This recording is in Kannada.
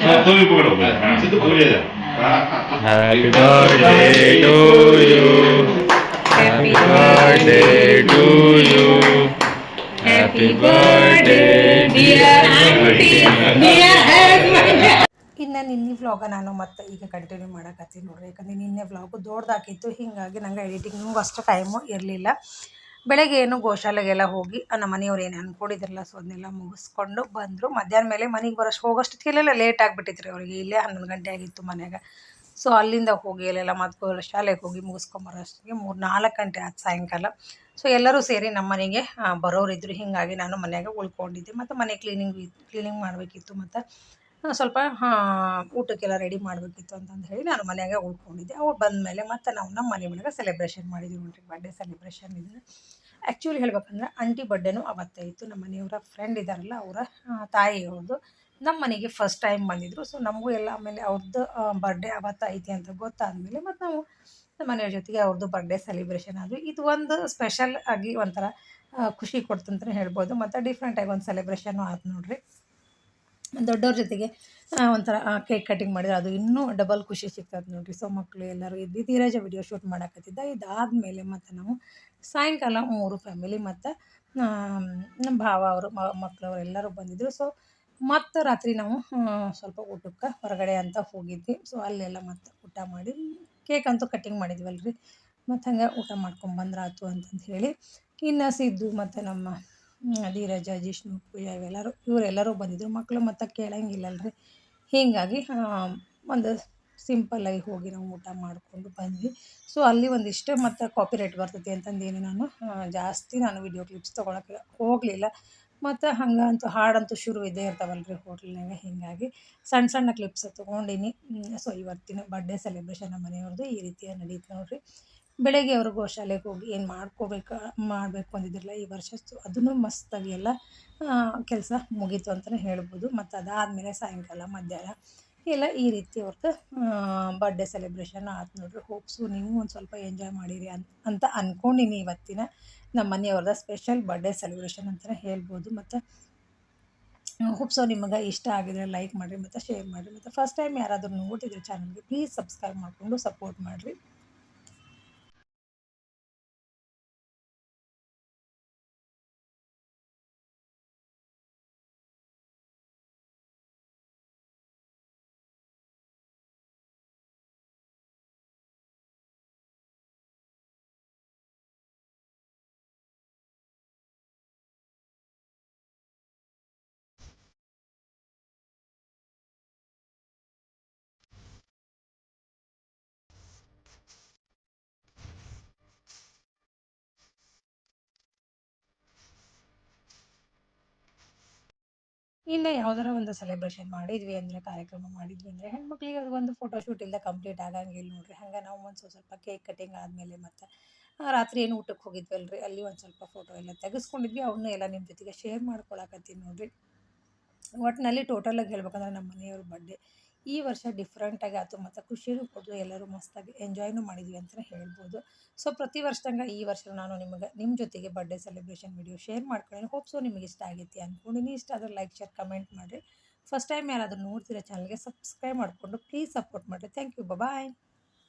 तुम्ही पकडा पहिले. सिद्धू पकडूया द्या. हा, हा, हा. Happy birthday to you. Happy birthday to you. Happy birthday dear auntie. ಇನ್ನು ನಿನ್ನೆ ವ್ಲಾಗ ನಾನು ಮತ್ತೆ ಈಗ ಕಂಟಿನ್ಯೂ ಮಾಡಕತ್ತೀನಿ ನೋಡ್ರಿ ಯಾಕಂದ್ರೆ ನಿನ್ನೆ ವ್ಲಾಗು ದೊಡ್ಡದಾಕಿತ್ತು ಹೀಗಾಗಿ ನಂಗೆ ಎಡಿಟಿಂಗ್ನೂ ಅಷ್ಟು ಟೈಮು ಇರಲಿಲ್ಲ ಬೆಳಗ್ಗೆ ಏನು ಗೋಶಾಲೆಗೆಲ್ಲ ಹೋಗಿ ನಮ್ಮ ಮನೆಯವ್ರು ಏನು ಅಂದ್ಕೊಂಡಿದ್ರಲ್ಲ ಸೊ ಅದನ್ನೆಲ್ಲ ಮುಗಿಸ್ಕೊಂಡು ಬಂದರು. ಮಧ್ಯಾಹ್ನ ಮೇಲೆ ಮನೆಗೆ ಬರೋಷ್ಟು ಹೋಗೋಷ್ಟೊತ್ತಿಗೆಲ್ಲ ಲೇಟ್ ಆಗಿಬಿಟ್ಟಿತ್ತು ರೀ ಅವರಿಗೆ. ಇಲ್ಲೇ ಹನ್ನೊಂದು ಗಂಟೆ ಆಗಿತ್ತು ಮನ್ಯಾಗ ಸೊ ಅಲ್ಲಿಂದ ಹೋಗಿ, ಅಲ್ಲೆಲ್ಲ ಮತ್ತು ಶಾಲೆಗೆ ಹೋಗಿ ಮುಗಿಸ್ಕೊಂಬರೋಷ್ಟಿಗೆ ಮೂರು, ನಾಲ್ಕು ಗಂಟೆ ಆಯ್ತು ಸಾಯಂಕಾಲ. ಸೊ ಎಲ್ಲರೂ ಸೇರಿ ನಮ್ಮ ಮನೆಗೆ ಬರೋರಿದ್ದರು ಹೀಗಾಗಿ ನಾನು ಮನೆಯಾಗ ಉಳ್ಕೊಂಡಿದ್ದೆ. ಮತ್ತು ಮನೆ ಕ್ಲೀನಿಂಗ್ ಕ್ಲೀನಿಂಗ್ ಮಾಡಬೇಕಿತ್ತು. ಮತ್ತು ಸ್ವಲ್ಪ ಊಟಕ್ಕೆಲ್ಲ ರೆಡಿ ಮಾಡಬೇಕಿತ್ತು ಅಂತಂದು ಹೇಳಿ ನಾನು ಮನೆಯಾಗೆ ಉಳ್ಕೊಂಡಿದ್ದೆ. ಅವ್ರು ಬಂದಮೇಲೆ ಮತ್ತೆ ನಾವು ನಮ್ಮ ಮನೆ ಒಳಗೆ ಸೆಲೆಬ್ರೇಷನ್ ಮಾಡಿದ್ವಿ ನೋಡ್ರಿ ಬರ್ಡೇ ಸೆಲೆಬ್ರೇಷನ್ ಇದು. ಆ್ಯಕ್ಚುಲಿ ಹೇಳ್ಬೇಕಂದ್ರೆ ಆಂಟಿ ಬರ್ಡೇನೂ ಅವತ್ತೇ ಇತ್ತು. ನಮ್ಮ ಮನೆಯವರ ಫ್ರೆಂಡ್ ಇದ್ದಾರಲ್ಲ ಅವರ ತಾಯಿಯವ್ರದ್ದು. ನಮ್ಮ ಮನೆಗೆ ಫಸ್ಟ್ ಟೈಮ್ ಬಂದಿದ್ರು. ಸೊ ನಮಗೂ ಎಲ್ಲ ಆಮೇಲೆ ಅವ್ರದ್ದು ಬರ್ಡೇ ಅವತ್ತು ಐತಿ ಅಂತ ಗೊತ್ತಾದಮೇಲೆ ಮತ್ತು ನಾವು ನಮ್ಮ ಮನೆಯವ್ರ ಜೊತೆಗೆ ಅವ್ರದ್ದು ಬರ್ಡೇ ಸೆಲೆಬ್ರೇಷನ್ ಆದ್ವಿ. ಇದು ಒಂದು ಸ್ಪೆಷಲ್ ಆಗಿ ಒಂಥರ ಖುಷಿ ಕೊಡ್ತಂತಲೇ ಹೇಳ್ಬೋದು. ಮತ್ತು ಡಿಫ್ರೆಂಟಾಗಿ ಒಂದು ಸೆಲೆಬ್ರೇಷನು ಆಯ್ತು ನೋಡ್ರಿ. ದೊಡ್ಡವ್ರ ಜೊತೆಗೆ ಒಂಥರ ಕೇಕ್ ಕಟಿಂಗ್ ಮಾಡಿದ್ರೆ ಅದು ಇನ್ನೂ ಡಬಲ್ ಖುಷಿ ಸಿಗ್ತದೆ ನೋಡಿರಿ. ಸೊ ಮಕ್ಕಳು ಎಲ್ಲರೂ ಇದ್ದು ಧೀರಜ ವಿಡಿಯೋ ಶೂಟ್ ಮಾಡಕತ್ತಿದ್ದ. ಇದಾದಮೇಲೆ ಮತ್ತು ನಾವು ಸಾಯಂಕಾಲ ಮೂರು ಫ್ಯಾಮಿಲಿ ಮತ್ತು ನಮ್ಮ ಭಾವ ಅವರು ಮಕ್ಕಳವರು ಎಲ್ಲರೂ ಬಂದಿದ್ದರು ಸೊ ಮತ್ತು ರಾತ್ರಿ ನಾವು ಸ್ವಲ್ಪ ಊಟಕ್ಕೆ ಹೊರಗಡೆ ಅಂತ ಹೋಗಿದ್ವಿ. ಸೊ ಅಲ್ಲೆಲ್ಲ ಮತ್ತು ಊಟ ಮಾಡಿ ಕೇಕ್ ಅಂತೂ ಕಟ್ಟಿಂಗ್ ಮಾಡಿದ್ವಲ್ರಿ. ಮತ್ತು ಹಂಗೆ ಊಟ ಮಾಡ್ಕೊಂಬಂದ್ರಾತು ಅಂತಂದು ಹೇಳಿ, ಇನ್ನು ಸಿದ್ದು ಮತ್ತು ನಮ್ಮ ಧೀರಜ ಜಿಷ್ಣು, ಪೂಜಾ, ಇವೆಲ್ಲರೂ, ಇವರೆಲ್ಲರೂ ಬಂದಿದ್ದರು ಮಕ್ಕಳು ಮತ್ತು ಕೇಳಂಗಿಲ್ಲಲ್ರಿ. ಹೀಗಾಗಿ ಒಂದು ಸಿಂಪಲ್ಲಾಗಿ ಹೋಗಿ ನಾವು ಊಟ ಮಾಡಿಕೊಂಡು ಬಂದ್ವಿ. ಸೊ ಅಲ್ಲಿ ಒಂದಿಷ್ಟು ಮತ್ತು ಕಾಪಿ ರೇಟ್ ಬರ್ತೈತಿ ಅಂತಂದೇನು ನಾನು. ಜಾಸ್ತಿ ನಾನು ವಿಡಿಯೋ ಕ್ಲಿಪ್ಸ್ ತೊಗೊಳಕ್ಕೆ ಹೋಗಲಿಲ್ಲ. ಮತ್ತು ಹಂಗಂತೂ ಹಾಡಂತೂ ಶುರು ಇದ್ದೇ ಇರ್ತಾವಲ್ರಿ ಹೋಟ್ಲ್ನಾಗ. ಹೀಗಾಗಿ, ಸಣ್ಣ ಸಣ್ಣ ಕ್ಲಿಪ್ಸ್ ತೊಗೊಂಡಿನಿ. ಸೊ ಇವತ್ತಿನ ಬರ್ಡೇ ಸೆಲೆಬ್ರೇಷನ್ ನಮ್ಮ ಮನೆಯವ್ರದ್ದು ಈ ರೀತಿಯ ನಡೀತು ನೋಡ್ರಿ. ಬೆಳಗ್ಗೆ ಅವರು ಗೋಶಾಲೆಗೆ ಹೋಗಿ ಏನು ಮಾಡ್ಕೋಬೇಕು, ಮಾಡಬೇಕು ಅಂದಿದ್ರಲ್ಲ ಈ ವರ್ಷ ಅದನ್ನು ಮಸ್ತಾಗಿ ಎಲ್ಲ ಕೆಲಸ ಮುಗೀತು ಅಂತಲೇ ಹೇಳ್ಬೋದು. ಮತ್ತು ಅದಾದಮೇಲೆ ಸಾಯಂಕಾಲ ಮಧ್ಯಾಹ್ನ ಎಲ್ಲ ಈ ರೀತಿ ಅವ್ರದ್ದು ಬರ್ಡೇ ಸೆಲೆಬ್ರೇಷನ್ ಆಯ್ತು ನೋಡ್ರಿ. ಹೋಪ್ಸು ನೀವು ಒಂದು ಸ್ವಲ್ಪ ಎಂಜಾಯ್ ಮಾಡಿರಿ ಅಂತ ಅಂತ ಅಂದ್ಕೊಂಡಿನಿ ಇವತ್ತಿನ ನಮ್ಮ ಮನೆಯವ್ರದ್ದು ಸ್ಪೆಷಲ್ ಬರ್ಡೇ ಸೆಲೆಬ್ರೇಷನ್ ಅಂತಲೇ ಹೇಳ್ಬೋದು. ಮತ್ತು ಹೋಪ್ಸೋ ನಿಮಗೆ ಇಷ್ಟ ಆಗಿದ್ರೆ ಲೈಕ್ ಮಾಡಿರಿ, ಮತ್ತು ಶೇರ್ ಮಾಡಿರಿ. ಮತ್ತು ಫಸ್ಟ್ ಟೈಮ್ ಯಾರಾದರೂ ನೋಡ್ತಿದ್ರೆ ಚಾನಲ್ಗೆ ಪ್ಲೀಸ್ ಸಬ್ಸ್ಕ್ರೈಬ್ ಮಾಡಿಕೊಂಡು ಸಪೋರ್ಟ್ ಮಾಡಿರಿ. ಇನ್ನು ಯಾವ್ದಾರ ಒಂದು ಸೆಲೆಬ್ರೇಷನ್ ಮಾಡಿದ್ವಿ ಅಂದರೆ, ಕಾರ್ಯಕ್ರಮ ಮಾಡಿದ್ವಿ ಅಂದರೆ, ಹೆಣ್ಮಕ್ಳಿಗೆ ಅದು ಒಂದು ಫೋಟೋ ಶೂಟ್ ಇಲ್ಲದೆ ಕಂಪ್ಲೀಟ್ ಆಗಂಗಿಲ್ಲ ನೋಡ್ರಿ. ಹಂಗೆ ನಾವು ಒಂದು ಸ್ವಲ್ಪ ಕೇಕ್ ಕಟಿಂಗ್ ಆದಮೇಲೆ ಮತ್ತು ರಾತ್ರಿ ಏನು ಊಟಕ್ಕೆ ಹೋಗಿದ್ವಲ್ರಿ? ಅಲ್ಲಿ ಒಂದು ಸ್ವಲ್ಪ ಫೋಟೋ ಎಲ್ಲ ತೆಗೆಸ್ಕೊಂಡಿದ್ವಿ. ಅವನ್ನ ಎಲ್ಲ ನಿಮ್ಮ ಜೊತೆಗೆ ಶೇರ್ ಮಾಡ್ಕೊಳಕತ್ತೀನಿ ನೋಡ್ರಿ. ಒಟ್ಟಿನಲ್ಲಿ ಟೋಟಲಾಗಿ ಹೇಳ್ಬೇಕಂದ್ರೆ ನಮ್ಮ ಮನೆಯವ್ರ ಬರ್ಡೇ ಈ ವರ್ಷ ಡಿಫ್ರೆಂಟಾಗಿ ಆಯ್ತು ಮತ್ತು ಖುಷಿನೂ ಕೊಟ್ಟು ಎಲ್ಲರೂ ಮಸ್ತಾಗಿ ಎಂಜಾಯ್ನೂ ಮಾಡಿದ್ವಿ ಅಂತಲೇ ಹೇಳ್ಬೋದು. ಸೊ ಪ್ರತಿ ವರ್ಷದಂಗೆ ಈ ವರ್ಷ ನಾನು ನಿಮಗೆ ನಿಮ್ಮ ಜೊತೆಗೆ ಬರ್ಡೇ ಸೆಲೆಬ್ರೇಷನ್ ವಿಡಿಯೋ ಶೇರ್ ಮಾಡ್ಕೊಂಡು ಹೋಪ್ಸು ನಿಮಗೆ ಇಷ್ಟ ಆಗೈತಿ ಅಂದ್ಕೊಂಡಿನಿ ಇಷ್ಟ ಆದರೆ ಲೈಕ್ ಶೇರ್ ಕಮೆಂಟ್ ಮಾಡಿರಿ. ಫಸ್ಟ್ ಟೈಮ್ ಯಾರಾದರೂ ನೋಡ್ತಿರೋ ಚಾನಲ್ಗೆ ಸಬ್ಸ್ಕ್ರೈಬ್ ಮಾಡಿಕೊಂಡು ಪ್ಲೀಸ್ ಸಪೋರ್ಟ್ ಮಾಡಿರಿ. Thank you bye